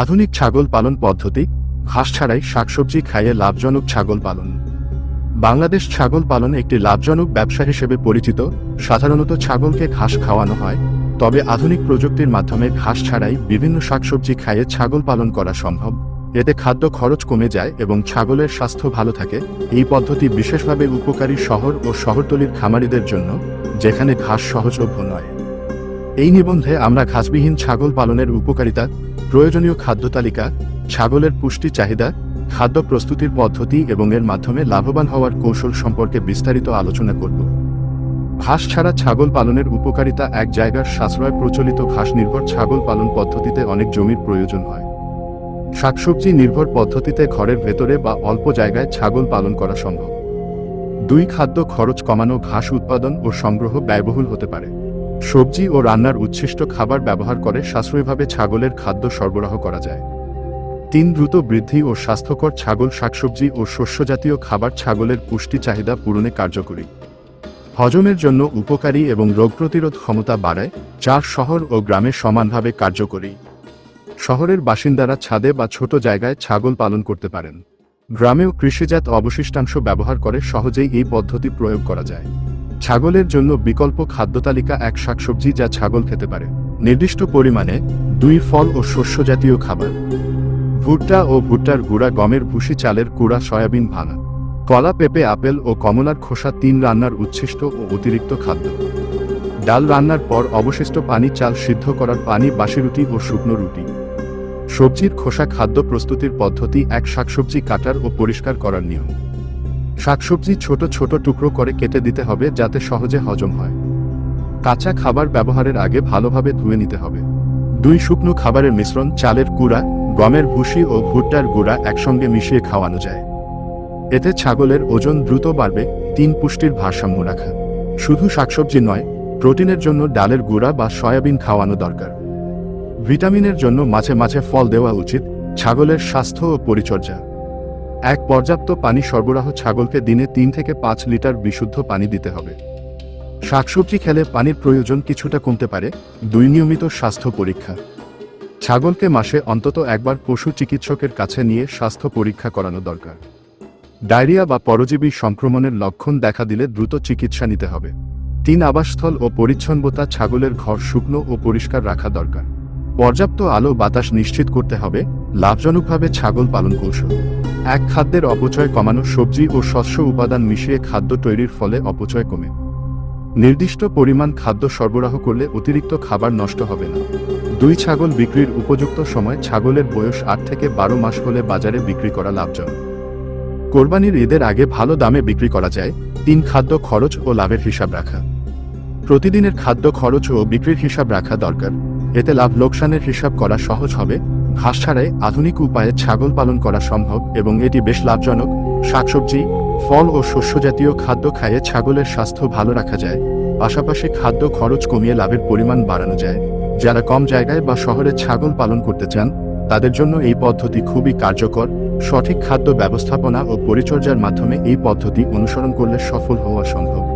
আধুনিক ছাগল পালন পদ্ধতি, ঘাস ছাড়াই শাকসবজি খাইয়ে লাভজনক ছাগল পালন। বাংলাদেশ ছাগল পালন একটি লাভজনক ব্যবসা হিসেবে পরিচিত, সাধারণত ছাগলকে ঘাস খাওয়ানো হয়, তবে আধুনিক প্রযুক্তির মাধ্যমে ঘাস ছাড়াই বিভিন্ন শাকসবজি খাইয়ে ছাগল পালন করা সম্ভব। এতে খাদ্য খরচ কমে যায় এবং ছাগলের স্বাস্থ্য ভালো থাকে। এই পদ্ধতি বিশেষভাবে উপকারী শহর ও শহরতলির খামারিদের জন্য, যেখানে ঘাস সহজলভ্য নয়। এই নিবন্ধে আমরা ঘাসবিহীন ছাগল পালনের উপকারিতা প্রয়োজনীয় খাদ্য তালিকা, ছাগলের পুষ্টি চাহিদা, খাদ্য প্রস্তুতির পদ্ধতি এবং এর মাধ্যমে লাভবান হওয়ার কৌশল সম্পর্কে বিস্তারিত আলোচনা করব। ঘাস ছাড়া ছাগল পালনের উপকারিতা এক জায়গার সাশ্রয় প্রচলিত ঘাস নির্ভর ছাগল পালন পদ্ধতিতে অনেক জমির প্রয়োজন হয়। শাকসবজি নির্ভর পদ্ধতিতে ঘরের ভেতরে বা অল্প জায়গায় ছাগল পালন করা সম্ভব। দুই খাদ্য খরচ কমানো ঘাস উৎপাদন ও সংগ্রহ ব্যয়বহুল হতে পারে। সবজি ও রান্নার উচ্ছিষ্ট খাবার ব্যবহার করে সাশ্রয়ীভাবে ছাগলের খাদ্য সরবরাহ করা যায়। তিন, দ্রুত বৃদ্ধি ও স্বাস্থ্যকর ছাগল, শাকসবজি ও শস্যজাতীয় খাবার ছাগলের পুষ্টি চাহিদা পূরণে কার্যকরী। হজমের জন্য উপকারী এবং রোগ প্রতিরোধ ক্ষমতা বাড়ায়, চার শহর ও গ্রামে সমানভাবে কার্যকরী। শহরের বাসিন্দারা ছাদে বা ছোট জায়গায় ছাগল পালন করতে পারেন। গ্রামেও কৃষিজাত অবশিষ্টাংশ ব্যবহার করে সহজেই এই পদ্ধতি প্রয়োগ করা যায়। ছাগলের জন্য বিকল্প খাদ্য তালিকা এক শাকসবজি যা ছাগল খেতে পারে। নির্দিষ্ট পরিমাণে দুই ফল ও শস্য জাতীয় খাবার। ভুট্টা ও ভুট্টার গুঁড়া, গমের ভুসি, চালের কুড়া, সয়াবিন ভাঙা। কলা, পেঁপে, আপেল ও কমলার খোসা তিন রান্নার উচ্ছিষ্ট ও অতিরিক্ত খাদ্য। ডাল রান্নার পর অবশিষ্ট পানি, চাল সিদ্ধ করার পানি, বাসি রুটি ও শুকনো রুটি। সবজির খোসা খাদ্য প্রস্তুতির পদ্ধতি এক শাকসবজি কাটার ও পরিষ্কার করার নিয়ম। শাকসবজি ছোট ছোট টুকরো করে কেটে দিতে হবে যাতে সহজে হজম হয়। কাঁচা খাবার ব্যবহারের আগে ভালোভাবে ধুয়ে নিতে হবে। দুই শুকনো খাবারের মিশ্রণ, চালের কুড়া গমের ভুসি ও ভুট্টার গুঁড়া একসঙ্গে মিশিয়ে খাওয়ানো যায়। এতে ছাগলের ওজন দ্রুত বাড়বে, তিন পুষ্টির ভারসাম্য রাখা। শুধু শাকসবজি নয়, প্রোটিনের জন্য ডালের গুঁড়া বা সয়াবিন খাওয়ানো দরকার। ভিটামিনের জন্য মাঝে মাঝে ফল দেওয়া উচিত, ছাগলের স্বাস্থ্য ও পরিচর্যা। এক পর্যাপ্ত পানি সরবরাহ ছাগলকে দিনে তিন থেকে পাঁচ লিটার বিশুদ্ধ পানি দিতে হবে। শাকসবজি খেলে পানির প্রয়োজন কিছুটা কমতে পারে, দুই নিয়মিত স্বাস্থ্য পরীক্ষা। ছাগলকে মাসে অন্তত একবার পশু চিকিৎসকের কাছে নিয়ে স্বাস্থ্য পরীক্ষা করানো দরকার। ডায়রিয়া বা পরজীবী সংক্রমণের লক্ষণ দেখা দিলে দ্রুত চিকিৎসা নিতে হবে। তিন আবাসস্থল ও পরিচ্ছন্নতা ছাগলের ঘর শুকনো ও পরিষ্কার রাখা দরকার। পর্যাপ্ত আলো বাতাস নিশ্চিত করতে হবে, লাভজনকভাবে ছাগল পালন কৌশল। এক খাদ্যের অপচয় কমানো সবজি ও শস্য উপাদান মিশিয়ে খাদ্য তৈরির ফলে অপচয় কমে। নির্দিষ্ট পরিমাণ খাদ্য সরবরাহ করলে অতিরিক্ত খাবার নষ্ট হবে না। দুই ছাগল বিক্রির উপযুক্ত সময় ছাগলের বয়স আট থেকে বারো মাস হলে বাজারে বিক্রি করা লাভজনক। কোরবানির ঈদের আগে ভালো দামে বিক্রি করা যায়, তিন খাদ্য খরচ ও লাভের হিসাব রাখা। প্রতিদিনের খাদ্য খরচ ও বিক্রির হিসাব রাখা দরকার। এতে লাভ লোকসানের হিসাব করা সহজ হবে ঘাস ছাড়াই আধুনিক উপায়ে ছাগল পালন করা সম্ভব এবং এটি বেশ লাভজনক। শাকসবজি, ফল ও শস্যজাতীয় খাদ্য খাইয়ে ছাগলের স্বাস্থ্য ভালো রাখা যায়। পাশাপাশি খাদ্য খরচ কমিয়ে লাভের পরিমাণ বাড়ানো যায়। যারা কম জায়গায় বা শহরে ছাগল পালন করতে চান, তাদের জন্য এই পদ্ধতি খুবই কার্যকর। সঠিক খাদ্য ব্যবস্থাপনা ও পরিচর্যার মাধ্যমে এই পদ্ধতি অনুসরণ করলে সফল হওয়া সম্ভব।